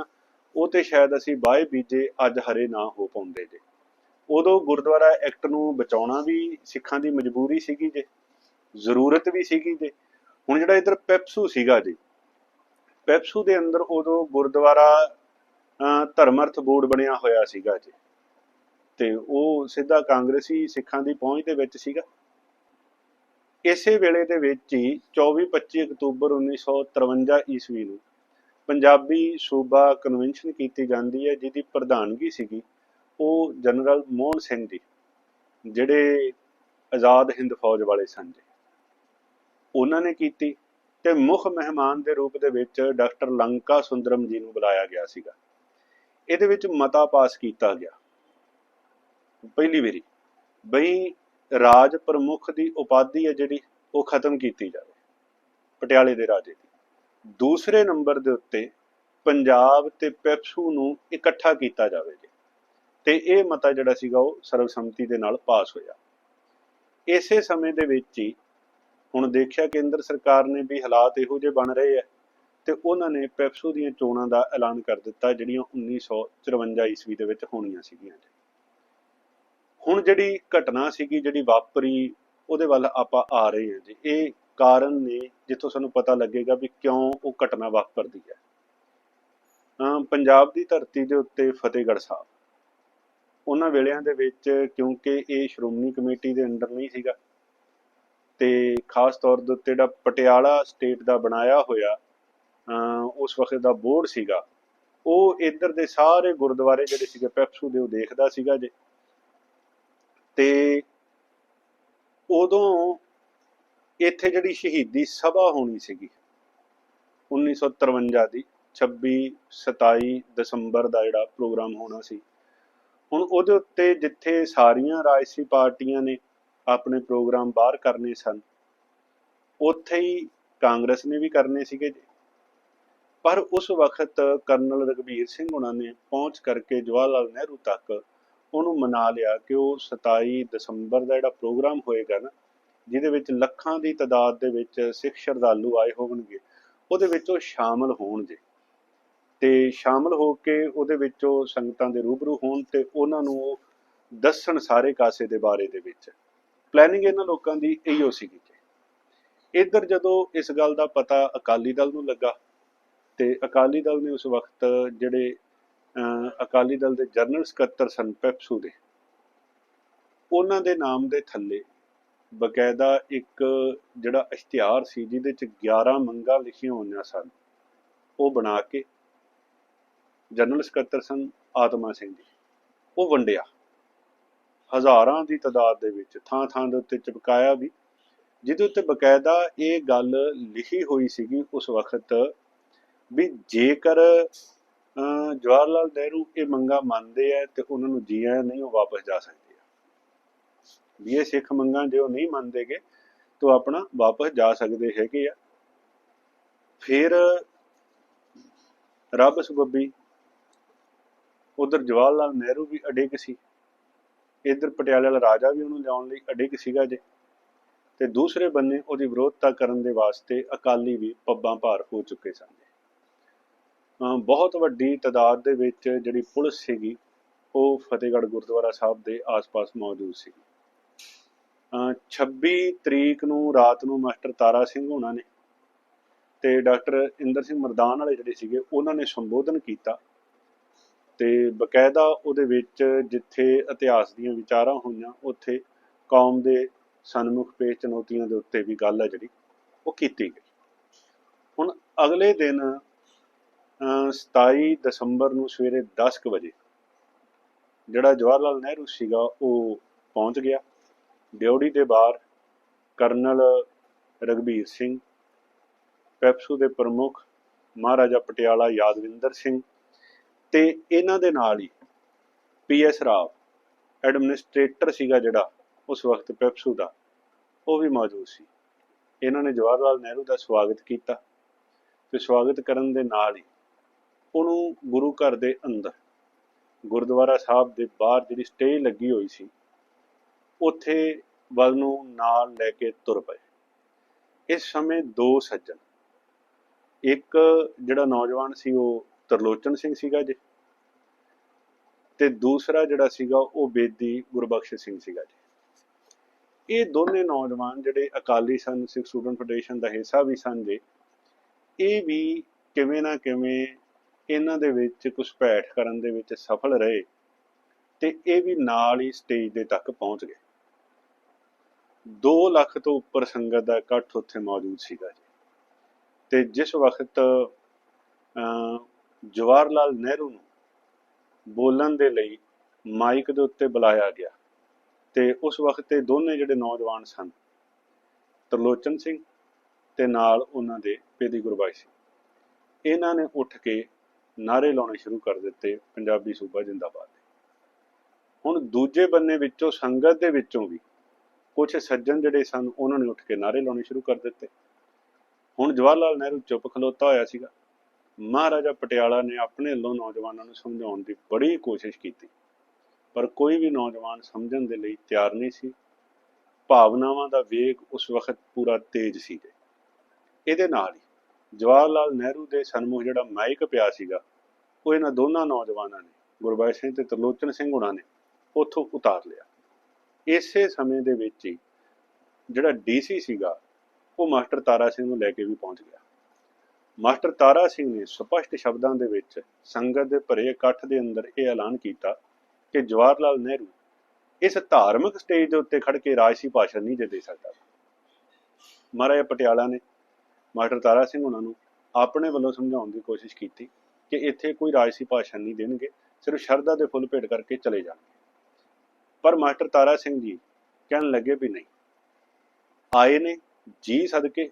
ਉਹ ਤੇ ਸ਼ਾਇਦ ਅਸੀਂ ਬਾਏ ਬੀਜੇ, ਅੱਜ ਹਰੇ ਨਾ ਹੋ ਪਾਉਂਦੇ ਜੇ। ਉਦੋਂ ਗੁਰਦੁਆਰਾ ਐਕਟ ਨੂੰ ਬਚਾਉਣਾ ਵੀ ਸਿੱਖਾਂ ਦੀ ਮਜਬੂਰੀ ਸੀਗੀ ਜੇ, ਜ਼ਰੂਰਤ ਵੀ ਸੀਗੀ ਜੇ ਹੁਣ ਜਿਹੜਾ ਇਧਰ ਪੈਪਸੂ ਸੀਗਾ ਜੀ ਪੈਪਸੂ ਦੇ ਅੰਦਰ ਉਦੋਂ ਗੁਰਦੁਆਰਾ ਅਹ, ਧਰਮ ਬੋਰਡ ਬਣਿਆ ਹੋਇਆ ਸੀਗਾ ਜੀ। ਤੇ ਉਹ ਸਿੱਧਾ ਕਾਂਗਰਸੀ ਸਿੱਖਾਂ ਦੀ ਪਹੁੰਚ ਦੇ ਵਿੱਚ ਸੀਗਾ। ਇਸੇ ਵੇਲੇ ਦੇ ਵਿੱਚ ਹੀ 24-25 ਅਕਤੂਬਰ 1953 ਈਸਵੀ ਨੂੰ ਪੰਜਾਬੀ ਸੂਬਾ ਕਨਵੈਨਸ਼ਨ ਕੀਤੀ ਜਾਂਦੀ ਹੈ ਜਿਹਦੀ ਪ੍ਰਧਾਨਗੀ ਸੀਗੀ ਉਹ ਜਨਰਲ ਮੋਹਨ ਸਿੰਘ ਜੀ ਜਿਹੜੇ ਆਜ਼ਾਦ ਹਿੰਦ ਫੌਜ ਵਾਲੇ ਸਨ ਜੀ। ਉਹਨਾਂ ਨੇ ਕੀਤੀ ਤੇ ਮੁੱਖ ਮਹਿਮਾਨ ਦੇ ਰੂਪ ਦੇ ਵਿੱਚ ਡਾਕਟਰ ਲੰਕਾ ਸੁੰਦਰਮ ਜੀ ਨੂੰ ਬੁਲਾਇਆ ਗਿਆ ਸੀਗਾ। ਇਹਦੇ ਵਿੱਚ ਮਤਾ ਪਾਸ ਕੀਤਾ ਗਿਆ। ਪਹਿਲੀ ਵਾਰੀ ਬਈ ਰਾਜ ਪ੍ਰਮੁੱਖ ਦੀ ਉਪਾਧੀ ਹੈ ਜਿਹੜੀ, ਉਹ ਖਤਮ ਕੀਤੀ ਜਾਵੇ, ਪਟਿਆਲੇ ਦੇ ਰਾਜੇ ਦੀ। ਦੂਸਰੇ ਨੰਬਰ ਦੇ ਉੱਤੇ ਪੰਜਾਬ ਤੇ ਪੈਪਸੂ ਨੂੰ ਇਕੱਠਾ ਕੀਤਾ ਜਾਵੇ ਤੇ ਇਹ ਮਤਾ ਜਿਹੜਾ ਸੀਗਾ, ਉਹ ਸਰਵਸੰਮਤੀ ਦੇ ਨਾਲ ਪਾਸ ਹੋਇਆ। ਇਸੇ ਸਮੇਂ ਦੇ ਵਿੱਚ ਹੀ ਹੁਣ ਦੇਖਿਆ ਕੇਂਦਰ ਸਰਕਾਰ ਨੇ ਵੀ ਹਾਲਾਤ ਇਹੋ ਜਿਹੇ ਬਣ ਰਹੇ ਆ ਤੇ ਉਹਨਾਂ ਨੇ ਪੈਪਸੂ ਦੀਆਂ ਚੋਣਾਂ ਦਾ ਐਲਾਨ ਕਰ ਦਿੱਤਾ, ਜਿਹੜੀਆਂ 1954 ਈਸਵੀ ਦੇ ਵਿੱਚ ਹੋਣੀਆਂ ਸੀਗੀਆਂ। ਜੀ ਹੁਣ ਜਿਹੜੀ ਘਟਨਾ ਸੀਗੀ, ਜਿਹੜੀ ਵਾਪਰੀ, ਉਹਦੇ ਵੱਲ ਆਪਾਂ ਆ ਰਹੇ ਹਾਂ ਜੀ। ਇਹ ਕਾਰਨ ਨੇ, ਜਿੱਥੋਂ ਸਾਨੂੰ ਪਤਾ ਲੱਗੇਗਾ ਵੀ ਕਿਉਂ ਉਹ ਘਟਨਾ ਵਾਪਰਦੀ ਹੈ। ਅਮ ਪੰਜਾਬ ਦੀ ਧਰਤੀ ਦੇ ਉੱਤੇ ਫਤਿਹਗੜ੍ਹ ਸਾਹਿਬ। ਉਹਨਾਂ ਵੇਲਿਆਂ ਦੇ ਵਿੱਚ ਕਿਉਂਕਿ ਇਹ ਸ਼੍ਰੋਮਣੀ ਕਮੇਟੀ ਦੇ ਅੰਡਰ ਨਹੀਂ ਸੀਗਾ ਤੇ ਖਾਸ ਤੌਰ ਦੇ ਉੱਤੇ ਜਿਹੜਾ ਪਟਿਆਲਾ ਸਟੇਟ ਦਾ ਬਣਾਇਆ ਹੋਇਆ ਅਮ ਉਸ ਵਕਤ ਦਾ ਬੋਰਡ ਸੀਗਾ, ਉਹ ਇੱਧਰ ਦੇ ਸਾਰੇ ਗੁਰਦੁਆਰੇ ਜਿਹੜੇ ਸੀਗੇ, ਪੈਪਸੂ ਦੇ ਉਹ ਦੇਖਦਾ ਸੀਗਾ ਜੇ। ਤੇ ਉਦੋਂ ਇੱਥੇ ਜਿਹੜੀ ਸ਼ਹੀਦੀ ਸਭਾ ਹੋਣੀ ਸੀਗੀ 1953 ਦੀ 26 27 ਦਸੰਬਰ ਦਾ ਜਿਹੜਾ ਪ੍ਰੋਗਰਾਮ ਹੋਣਾ ਸੀ, ਹੁਣ ਉਹਦੇ ਉੱਤੇ ਜਿੱਥੇ ਸਾਰੀਆਂ ਰਾਜਸੀ ਪਾਰਟੀਆਂ ਨੇ ਆਪਣੇ ਪ੍ਰੋਗਰਾਮ ਬਾਹਰ ਕਰਨੇ ਸਨ। ਉੱਥੇ ਹੀ ਕਾਂਗਰਸ ਨੇ ਵੀ ਕਰਨੇ ਸੀਗੇ ਪਰ ਉਸ ਵਕਤ ਕਰਨਲ ਰਗਵੀਰ ਸਿੰਘ ਉਹਨਾਂ ਨੇ ਪਹੁੰਚ ਕਰਕੇ ਜਵਾਹਰ ਲਾਲ ਨਹਿਰੂ ਤੱਕ ਉਹਨੂੰ ਮਨਾ ਲਿਆ ਕਿ ਉਹ 27 ਦਸੰਬਰ ਦਾ ਜਿਹੜਾ ਪ੍ਰੋਗਰਾਮ ਹੋਏਗਾ ਨਾ, ਜਿਹਦੇ ਵਿੱਚ ਲੱਖਾਂ ਦੀ ਤਾਦਾਦ ਦੇ ਵਿੱਚ ਸਿੱਖ ਸ਼ਰਧਾਲੂ ਆਏ ਹੋਣਗੇ, ਉਹਦੇ ਵਿੱਚ ਉਹ ਸ਼ਾਮਲ ਹੋਣਗੇ। ਤੇ ਸ਼ਾਮਲ ਹੋ ਕੇ ਉਹਦੇ ਵਿੱਚ ਉਹ ਸੰਗਤਾਂ ਦੇ ਰੂਬਰੂ ਹੋਣ ਤੇ ਉਹਨਾਂ ਨੂੰ ਉਹ ਦੱਸਣ ਸਾਰੇ ਕਾਸੇ ਦੇ ਬਾਰੇ ਦੇ ਵਿੱਚ। ਪਲੈਨਿੰਗ ਇਹਨਾਂ ਲੋਕਾਂ ਦੀ ਇਹੋ ਸੀਗੀ ਜੀ ਇੱਧਰ ਜਦੋਂ ਇਸ ਗੱਲ ਦਾ ਪਤਾ ਅਕਾਲੀ ਦਲ ਨੂੰ ਲੱਗਾ ਤੇ ਅਕਾਲੀ ਦਲ ਨੇ ਉਸ ਵਕਤ ਜਿਹੜੇ, ਅਹ, ਅਕਾਲੀ ਦਲ ਦੇ ਜਨਰਲ ਸਕੱਤਰ ਸਨ ਪੈਪਸੂ ਦੇ, ਉਹਨਾਂ ਦੇ ਨਾਮ ਦੇ ਥੱਲੇ ਬਕਾਇਦਾ ਇੱਕ ਜਿਹੜਾ ਇਸ਼ਤਿਹਾਰ ਸੀ ਜਿਹਦੇ ਚ 11 ਮੰਗਾਂ ਲਿਖੀਆਂ ਹੋਈਆਂ ਸਨ, ਉਹ ਬਣਾ ਕੇ ਜਨਰਲ ਸਕੱਤਰ ਸਨ ਆਤਮਾ ਸਿੰਘ ਜੀ, ਉਹ ਵੰਡਿਆ। ਹਜ਼ਾਰਾਂ ਦੀ ਤਾਦਾਦ ਦੇ ਵਿੱਚ ਥਾਂ ਥਾਂ ਦੇ ਉੱਤੇ ਚਿਪਕਾਇਆ ਵੀ। ਜਿਹਦੇ ਉੱਤੇ ਬਕਾਇਦਾ ਇਹ ਗੱਲ ਲਿਖੀ ਹੋਈ ਸੀਗੀ ਉਸ ਵਕਤ ਵੀ ਜੇਕਰ, ਅਹ, ਜਵਾਹਰ ਲਾਲ ਨਹਿਰੂ ਇਹ ਮੰਗਾ ਮੰਨਦੇ ਆ ਤੇ ਉਹਨਾਂ ਨੂੰ ਜੀ ਨਹੀਂ, ਉਹ ਵਾਪਸ ਜਾ ਸਕਦੇ ਆ। ਵੀ ਇਹ ਸਿੱਖ ਮੰਗਾਂ ਜੇ ਉਹ ਨਹੀਂ ਮੰਨਦੇਗੇ ਤਾਂ ਆਪਣਾ ਵਾਪਸ ਜਾ ਸਕਦੇ ਹੈਗੇ ਆ। ਫਿਰ ਰੱਬ ਸੁਬੱਬੀ ਉਧਰ ਜਵਾਹਰ ਲਾਲ ਨਹਿਰੂ ਵੀ ਅਡਿੱਗ ਸੀ। ਇੱਧਰ ਪਟਿਆਲੇ ਵਾਲਾ ਰਾਜਾ ਵੀ ਉਹਨੂੰ ਲਿਆਉਣ ਲਈ ਅਡਿੱਗ ਸੀਗਾ ਜੇ। ਤੇ ਦੂਸਰੇ ਬੰਨੇ ਉਹਦੀ ਵਿਰੋਧਤਾ ਕਰਨ ਦੇ ਵਾਸਤੇ ਅਕਾਲੀ ਵੀ ਪੱਬਾਂ ਭਾਰ ਹੋ ਚੁੱਕੇ ਸਨ। ਬਹੁਤ ਵੱਡੀ ਤਾਦਾਦ ਦੇ ਵਿੱਚ ਜਿਹੜੀ ਪੁਲਿਸ ਸੀਗੀ, ਉਹ ਫਤਿਹਗੜ੍ਹ ਗੁਰਦੁਆਰਾ ਸਾਹਿਬ ਦੇ ਆਸ-ਪਾਸ ਮੌਜੂਦ ਸੀ। ਅਮ 26 ਤਰੀਕ ਨੂੰ ਰਾਤ ਨੂੰ ਮਾਸਟਰ ਤਾਰਾ ਸਿੰਘ ਹੋਣਾ ਨੇ ਤੇ ਡਾਕਟਰ ਇੰਦਰ ਸਿੰਘ ਮਰਦਾਨ ਵਾਲੇ ਜਿਹੜੇ ਸੀਗੇ, ਉਹਨਾਂ ਨੇ ਸੰਬੋਧਨ ਕੀਤਾ ਤੇ ਬਕਾਇਦਾ ਉਹਦੇ ਵਿੱਚ ਜਿੱਥੇ ਇਤਿਹਾਸ ਦੀਆਂ ਵਿਚਾਰਾਂ ਹੋਈਆਂ, ਉੱਥੇ ਕੌਮ ਦੇ ਸਨਮੁਖ ਪੇਸ਼ ਚੁਣੌਤੀਆਂ ਦੇ ਉੱਤੇ ਵੀ ਗੱਲ ਹੈ ਜਿਹੜੀ, ਉਹ ਕੀਤੀ ਗਈ। ਹੁਣ ਅਗਲੇ ਦਿਨ, ਅਹ 27 ਦਸੰਬਰ ਨੂੰ ਸਵੇਰੇ 10 ਕੁ ਵਜੇ ਜਿਹੜਾ ਜਵਾਹਰ ਲਾਲ ਨਹਿਰੂ ਸੀਗਾ, ਉਹ ਪਹੁੰਚ ਗਿਆ। ਡਿਊਟੀ ਦੇ ਬਾਹਰ ਕਰਨਲ ਰਗਬੀਰ ਸਿੰਘ, ਪੈਪਸੂ ਦੇ ਪ੍ਰਮੁੱਖ ਮਹਾਰਾਜਾ ਪਟਿਆਲਾ ਯਾਦਵਿੰਦਰ ਸਿੰਘ ਤੇ ਇਹਨਾਂ ਦੇ ਨਾਲ ਹੀ ਪੀਐਸ ਰਾਵ, ਐਡਮਿਨਿਸਟ੍ਰੇਟਰ ਸੀਗਾ ਜਿਹੜਾ, ਉਸ ਵਕਤ ਪੈਪਸੂ ਦਾ, ਉਹ ਵੀ ਮੌਜੂਦ ਸੀ। ਇਹਨਾਂ ਨੇ ਜਵਾਹਰ ਲਾਲ ਨਹਿਰੂ ਦਾ ਸਵਾਗਤ ਕੀਤਾ ਤੇ ਸਵਾਗਤ ਕਰਨ ਦੇ ਨਾਲ ਹੀ ਉਹਨੂੰ ਗੁਰੂ ਘਰ ਦੇ ਅੰਦਰ, ਗੁਰਦੁਆਰਾ ਸਾਹਿਬ ਦੇ ਬਾਹਰ ਜਿਹੜੀ ਸਟੇਜ ਲੱਗੀ ਹੋਈ ਸੀ, ਉੱਥੇ ਵੱਲ ਨੂੰ ਨਾਲ ਲੈ ਕੇ ਤੁਰ ਪਏ। ਇਸ ਸਮੇਂ ਦੋ ਸੱਜਣ, ਇੱਕ ਜਿਹੜਾ ਨੌਜਵਾਨ ਸੀ ਉਹ ਤਰਲੋਚਨ ਸਿੰਘ ਸੀਗਾ ਜੀ ਤੇ ਦੂਸਰਾ ਜਿਹੜਾ ਸੀਗਾ ਉਹ ਬੇਦੀ ਗੁਰਬਖਸ਼ ਸਿੰਘ ਸੀਗਾ ਜੀ। ਇਹ ਦੋਨੇ ਨੌਜਵਾਨ ਜਿਹੜੇ ਅਕਾਲੀ ਸਨ, ਸਿੱਖ ਸਟੂਡੈਂਟ ਫੈਡਰੇਸ਼ਨ ਦਾ ਹਿੱਸਾ ਵੀ ਸਨ ਜੀ। ਇਹ ਵੀ ਕਿਵੇਂ ਨਾ ਕਿਵੇਂ ਇਹਨਾਂ ਦੇ ਵਿੱਚ ਘੁਸਪੈਠ ਕਰਨ ਦੇ ਵਿੱਚ ਸਫਲ ਰਹੇ ਤੇ ਇਹ ਵੀ ਨਾਲ ਹੀ ਸਟੇਜ ਦੇ ਤੱਕ ਪਹੁੰਚ ਗਏ। 2 ਲੱਖ ਤੋਂ ਉੱਪਰ ਸੰਗਤ ਦਾ ਇਕੱਠ ਉੱਥੇ ਮੌਜੂਦ ਸੀਗਾ ਜੀ। ਤੇ ਜਿਸ ਵਕਤ ਜਵਾਹਰ ਲਾਲ ਨਹਿਰੂ ਨੂੰ ਬੋਲਣ ਦੇ ਲਈ ਮਾਈਕ ਦੇ ਉੱਤੇ ਬੁਲਾਇਆ ਗਿਆ ਤੇ ਉਸ ਵਕਤ ਇਹ ਦੋਨੇ ਜਿਹੜੇ ਨੌਜਵਾਨ ਸਨ, ਤਰਲੋਚਨ ਸਿੰਘ ਤੇ ਨਾਲ ਉਹਨਾਂ ਦੇ ਪੇਦੀ ਗੁਰਬਾਈ ਸਿੰਘ, ਇਹਨਾਂ ਨੇ ਉੱਠ ਕੇ ਨਾਰੇ ਲਾਉਣੇ ਸ਼ੁਰੂ ਕਰ ਦਿੱਤੇ ਪੰਜਾਬੀ ਸੂਬਾ ਜਿੰਦਾਬਾਦ ਦੇ। ਹੁਣ ਦੂਜੇ ਬੰਨੇ ਵਿੱਚੋਂ, ਸੰਗਤ ਦੇ ਵਿੱਚੋਂ ਵੀ ਕੁਝ ਸੱਜਣ ਜਿਹੜੇ ਸਨ, ਉਹਨਾਂ ਨੇ ਉੱਠ ਕੇ ਨਾਰੇ ਲਾਉਣੇ ਸ਼ੁਰੂ ਕਰ ਦਿੱਤੇ। ਹੁਣ ਜਵਾਹਰ ਲਾਲ ਨਹਿਰੂ ਚੁੱਪ ਖਲੋਤਾ ਹੋਇਆ ਸੀਗਾ। ਮਹਾਰਾਜਾ ਪਟਿਆਲਾ ਨੇ ਆਪਣੇ ਵੱਲੋਂ ਨੌਜਵਾਨਾਂ ਨੂੰ ਸਮਝਾਉਣ ਦੀ ਬੜੀ ਕੋਸ਼ਿਸ਼ ਕੀਤੀ। ਪਰ ਕੋਈ ਵੀ ਨੌਜਵਾਨ ਸਮਝਣ ਦੇ ਲਈ ਤਿਆਰ ਨਹੀਂ ਸੀ। ਭਾਵਨਾਵਾਂ ਦਾ ਵੇਗ ਉਸ ਵਕਤ ਪੂਰਾ ਤੇਜ਼ ਸੀ ਇਹਦੇ ਨਾਲ ਹੀ ਜਵਾਹਰ ਲਾਲ ਨਹਿਰੂ ਦੇ ਸਨਮੁਖ ਜਿਹੜਾ ਮਾਈਕ ਪਿਆ ਸੀਗਾ, ਉਹ ਇਹਨਾਂ ਦੋਨਾਂ ਨੌਜਵਾਨਾਂ ਨੇ ਗੁਰਬਾਜ ਸਿੰਘ ਤੇ ਤਰਲੋਚਨ ਸਿੰਘ ਹੁਣਾਂ ਨੇ, ਉੱਥੋਂ ਉਤਾਰ ਲਿਆ। ਇਸੇ ਸਮੇਂ ਦੇ ਵਿੱਚ ਹੀ ਜਿਹੜਾ ਡੀਸੀ ਸੀਗਾ, ਉਹ ਮਾਸਟਰ ਤਾਰਾ ਸਿੰਘ ਨੂੰ ਲੈ ਕੇ ਵੀ ਪਹੁੰਚ ਗਿਆ। ਮਾਸਟਰ ਤਾਰਾ ਸਿੰਘ ਨੇ ਸਪਸ਼ਟ ਸ਼ਬਦਾਂ ਦੇ ਵਿੱਚ ਸੰਗਤ ਦੇ ਭਰੇ ਇਕੱਠ ਦੇ ਅੰਦਰ ਇਹ ਐਲਾਨ ਕੀਤਾ ਕਿ ਜਵਾਹਰ ਲਾਲ ਨਹਿਰੂ ਇਸ ਧਾਰਮਿਕ ਸਟੇਜ ਦੇ ਉੱਤੇ ਖੜ ਕੇ ਰਾਜਸੀ ਭਾਸ਼ਣ ਨਹੀਂ ਜੇ ਦੇ ਸਕਦਾ। ਮਹਾਰਾਜਾ ਪਟਿਆਲਾ ਨੇ ਮਾਸਟਰ ਤਾਰਾ ਸਿੰਘ ਉਹਨਾਂ ਨੂੰ ਆਪਣੇ ਵੱਲੋਂ ਸਮਝਾਉਣ ਦੀ ਕੋਸ਼ਿਸ਼ ਕੀਤੀ ਕਿ ਇੱਥੇ ਕੋਈ ਰਾਜਸੀ ਭਾਸ਼ਣ ਨਹੀਂ ਦੇਣਗੇ, ਸਿਰਫ ਸ਼ਰਧਾ ਦੇ ਫੁੱਲ ਭੇਟ ਕਰਕੇ ਚਲੇ ਜਾਣਗੇ। ਪਰ ਮਾਸਟਰ ਤਾਰਾ ਸਿੰਘ ਜੀ ਕਹਿਣ ਲੱਗੇ ਵੀ ਨਹੀਂ। ਆਏ ਨੇ ਜੀ ਸਦਕੇ,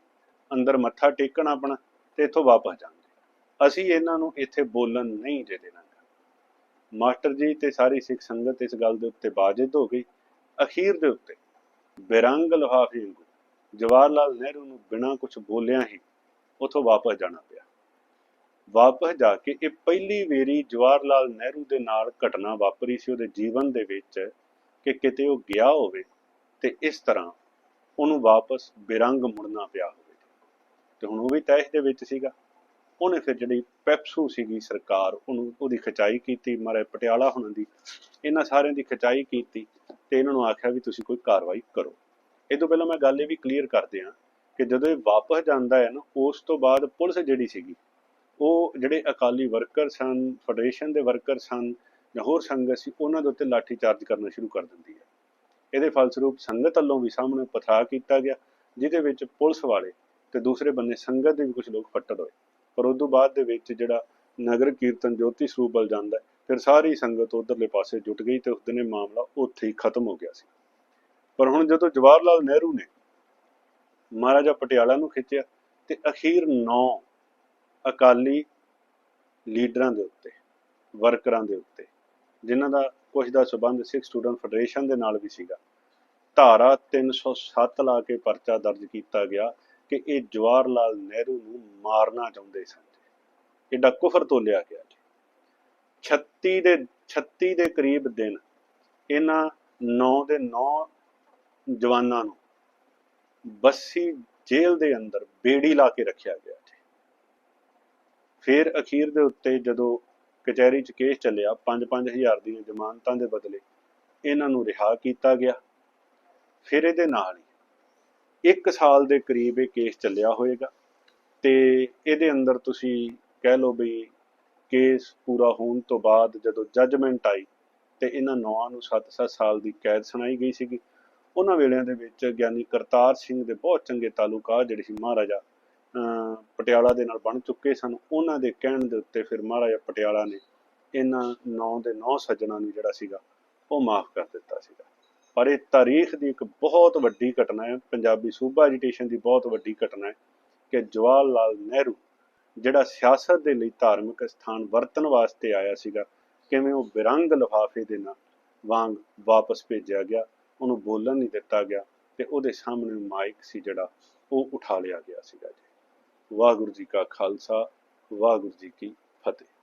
ਅੰਦਰ ਮੱਥਾ ਟੇਕਣ ਆਪਣਾ ਤੇ ਇੱਥੋਂ ਵਾਪਸ ਜਾਣਗੇ ਅਸੀਂ ਇਹਨਾਂ ਨੂੰ ਇੱਥੇ ਬੋਲਣ ਨਹੀਂ ਜੇ ਦੇਣਾ ਮਾਸਟਰ ਜੀ ਤੇ ਸਾਰੀ ਸਿੱਖ ਸੰਗਤ ਇਸ ਗੱਲ ਦੇ ਉੱਤੇ ਬਾਜਿਦ ਹੋ ਗਈ। ਅਖੀਰ ਦੇ ਉੱਤੇ ਬਿਰੰਗ ਲਿਫਾਫੇ ਜਵਾਹਰ ਲਾਲ ਨਹਿਰੂ ਨੂੰ ਬਿਨਾਂ ਕੁਝ ਬੋਲਿਆਂ ਹੀ ਉਥੋਂ ਵਾਪਸ ਜਾਣਾ ਪਿਆ। ਵਾਪਸ ਜਾ ਕੇ ਇਹ ਪਹਿਲੀ ਵੇਰੀ ਜਵਾਹਰ ਲਾਲ ਨਹਿਰੂ ਦੇ ਨਾਲ ਘਟਨਾ ਵਾਪਰੀ ਸੀ ਉਹਦੇ ਜੀਵਨ ਦੇ ਵਿੱਚ ਕਿ ਕਿਤੇ ਉਹ ਗਿਆ ਹੋਵੇ ਤੇ ਇਸ ਤਰ੍ਹਾਂ ਉਹਨੂੰ ਵਾਪਸ ਬਿਰੰਗ ਮੁੜਨਾ ਪਿਆ ਹੋਵੇ। ਤੇ ਹੁਣ ਉਹ ਵੀ ਤੈਸ਼ ਦੇ ਵਿੱਚ ਸੀਗਾ। ਉਹਨੇ ਫਿਰ ਜਿਹੜੀ ਪੈਪਸੂ ਸੀਗੀ ਸਰਕਾਰ, ਉਹਨੂੰ ਉਹਦੀ ਖਚਾਈ ਕੀਤੀ ਮਾਰੇ ਪਟਿਆਲਾ ਹੁਣਾਂ ਦੀ। ਇਹਨਾਂ ਸਾਰਿਆਂ ਦੀ ਖਚਾਈ ਕੀਤੀ ਤੇ ਇਹਨਾਂ ਨੂੰ ਆਖਿਆ ਵੀ ਤੁਸੀਂ ਕੋਈ ਕਾਰਵਾਈ ਕਰੋ। ਇਹ ਤੋਂ ਪਹਿਲਾਂ ਮੈਂ ਗੱਲ ਇਹ ਵੀ ਕਲੀਅਰ ਕਰਦੇ ਹਾਂ ਕਿ ਜਦੋਂ ਇਹ ਵਾਪਸ ਜਾਂਦਾ ਹੈ ਨਾ, ਉਸ ਤੋਂ ਬਾਅਦ ਪੁਲਿਸ ਜਿਹੜੀ ਸੀਗੀ, ਉਹ ਜਿਹੜੇ ਅਕਾਲੀ ਵਰਕਰ ਸਨ, ਫੈਡਰੇਸ਼ਨ ਦੇ ਵਰਕਰ ਸਨ ਜਾਂ ਹੋਰ ਸੰਗਤ ਸੀ, ਉਹਨਾਂ ਦੇ ਉੱਤੇ ਲਾਠੀ ਚਾਰਜ ਕਰਨਾ ਸ਼ੁਰੂ ਕਰ ਦਿੰਦੀ ਹੈ। ਇਹਦੇ ਫਲਸਰੂਪ ਸੰਗਤ ਵੱਲੋਂ ਵੀ ਸਾਹਮਣੇ ਪਥਰਾ ਕੀਤਾ ਗਿਆ, ਜਿਹਦੇ ਵਿੱਚ ਪੁਲਿਸ ਵਾਲੇ ਤੇ ਦੂਸਰੇ ਬੰਨੇ ਸੰਗਤ ਦੇ ਵੀ ਕੁਝ ਲੋਕ ਫੱਟੜ ਹੋਏ। ਪਰ ਉਸ ਤੋਂ ਬਾਅਦ ਦੇ ਵਿੱਚ ਜਿਹੜਾ ਨਗਰ ਕੀਰਤਨ ਜੋਤੀ ਸਰੂਪ ਵੱਲ ਜਾਂਦਾ ਹੈ, ਫਿਰ ਸਾਰੀ ਸੰਗਤ ਉਧਰਲੇ ਪਾਸੇ ਜੁਟ ਗਈ ਤੇ ਉਸ ਦਿਨ ਇਹ ਮਾਮਲਾ ਉੱਥੇ ਹੀ ਖਤਮ ਹੋ ਗਿਆ ਸੀ। ਪਰ ਹੁਣ ਜਦੋਂ ਜਵਾਹਰ ਲਾਲ ਨਹਿਰੂ ਨੇ ਮਹਾਰਾਜਾ ਪਟਿਆਲਾ ਨੂੰ ਖਿੱਚਿਆ ਤੇ ਅਖੀਰ 9 ਅਕਾਲੀ ਲੀਡਰਾਂ ਦੇ ਉੱਤੇ ਵਰਕਰਾਂ ਦੇ ਉੱਤੇ ਜਿਨ੍ਹਾਂ ਦਾ ਕੁਝ ਦਾ ਸਬੰਧ ਸਿੱਖ ਸਟੂਡੈਂਟ ਫੈਡਰੇਸ਼ਨ ਦੇ ਨਾਲ ਵੀ ਸੀਗਾ ਧਾਰਾ 307 ਲਾ ਕੇ ਪਰਚਾ ਦਰਜ ਕੀਤਾ ਗਿਆ ਕਿ ਇਹ ਜਵਾਹਰ ਲਾਲ ਨਹਿਰੂ ਨੂੰ ਮਾਰਨਾ ਚਾਹੁੰਦੇ ਸਨ ਐਡਾ ਕੁਫਰ ਤੋਲਿਆ ਗਿਆ ਜੀ। 36 ਦੇ 36 ਦੇ ਕਰੀਬ ਦਿਨ ਇਹਨਾਂ 9 ਦੇ 9 ਜਵਾਨਾਂ ਨੂੰ ਬੱਸੀ ਜੇਲ੍ਹ ਦੇ ਅੰਦਰ ਬੇੜੀ ਲਾ ਕੇ ਰੱਖਿਆ ਗਿਆ ਜੀ। ਫਿਰ ਅਖੀਰ ਦੇ ਉੱਤੇ ਜਦੋਂ ਕਚਹਿਰੀ 'ਚ ਕੇਸ ਚੱਲਿਆ 5-5000 ਦੀਆਂ ਜ਼ਮਾਨਤਾਂ ਦੇ ਬਦਲੇ ਇਹਨਾਂ ਨੂੰ ਰਿਹਾ ਕੀਤਾ ਗਿਆ। ਫਿਰ ਇਹਦੇ ਨਾਲ ਹੀ 1 ਸਾਲ ਦੇ ਕਰੀਬ ਇਹ ਕੇਸ ਚੱਲਿਆ ਹੋਏਗਾ ਤੇ ਇਹਦੇ ਅੰਦਰ ਤੁਸੀਂ ਕਹਿ ਲਓ ਵੀ ਕੇਸ ਪੂਰਾ ਹੋਣ ਤੋਂ ਬਾਅਦ ਜਦੋਂ ਜੱਜਮੈਂਟ ਆਈ ਤੇ ਇਹਨਾਂ ਨੌਆਂ ਨੂੰ 7-7 ਸਾਲ ਦੀ ਕੈਦ ਸੁਣਾਈ ਗਈ ਸੀਗੀ। ਉਹਨਾਂ ਵੇਲਿਆਂ ਦੇ ਵਿੱਚ ਗਿਆਨੀ ਕਰਤਾਰ ਸਿੰਘ ਦੇ ਬਹੁਤ ਚੰਗੇ ਤਾਲੁਕਾ ਜਿਹੜੇ ਸੀ ਮਹਾਰਾਜਾ ਪਟਿਆਲਾ ਦੇ ਨਾਲ ਬਣ ਚੁੱਕੇ ਸਨ। ਉਹਨਾਂ ਦੇ ਕਹਿਣ ਦੇ ਉੱਤੇ ਫਿਰ ਮਹਾਰਾਜਾ ਪਟਿਆਲਾ ਨੇ ਇਹਨਾਂ ਨੌ ਦੇ ਨੌ ਸੱਜਣਾ ਨੂੰ ਜਿਹੜਾ ਸੀਗਾ ਉਹ ਮਾਫ ਕਰ ਦਿੱਤਾ ਸੀਗਾ। ਪਰ ਇਹ ਤਾਰੀਖ ਦੀ ਇੱਕ ਬਹੁਤ ਵੱਡੀ ਘਟਨਾ ਹੈ। ਪੰਜਾਬੀ ਸੂਬਾ ਐਜੀਟੇਸ਼ਨ ਦੀ ਬਹੁਤ ਵੱਡੀ ਘਟਨਾ ਹੈ ਕਿ ਜਵਾਹਰ ਲਾਲ ਨਹਿਰੂ, ਜਿਹੜਾ ਸਿਆਸਤ ਦੇ ਲਈ ਧਾਰਮਿਕ ਸਥਾਨ ਵਰਤਣ ਵਾਸਤੇ ਆਇਆ ਸੀਗਾ, ਕਿਵੇਂ ਉਹ ਬਿਰੰਗ ਲਿਫਾਫੇ ਦੇ ਨਾਲ ਵਾਂਗ ਵਾਪਸ ਭੇਜਿਆ ਗਿਆ, ਉਹਨੂੰ ਬੋਲਣ ਨਹੀਂ ਦਿੱਤਾ ਗਿਆ ਤੇ ਉਹਦੇ ਸਾਹਮਣੇ ਮਾਈਕ ਸੀ ਜਿਹੜਾ, ਉਹ ਉਠਾ ਲਿਆ ਗਿਆ ਸੀਗਾ ਜੀ। ਵਾਹਿਗੁਰੂ ਜੀ ਕਾ ਖਾਲਸਾ, ਵਾਹਿਗੁਰੂ ਜੀ ਕੀ ਫਤਿਹ।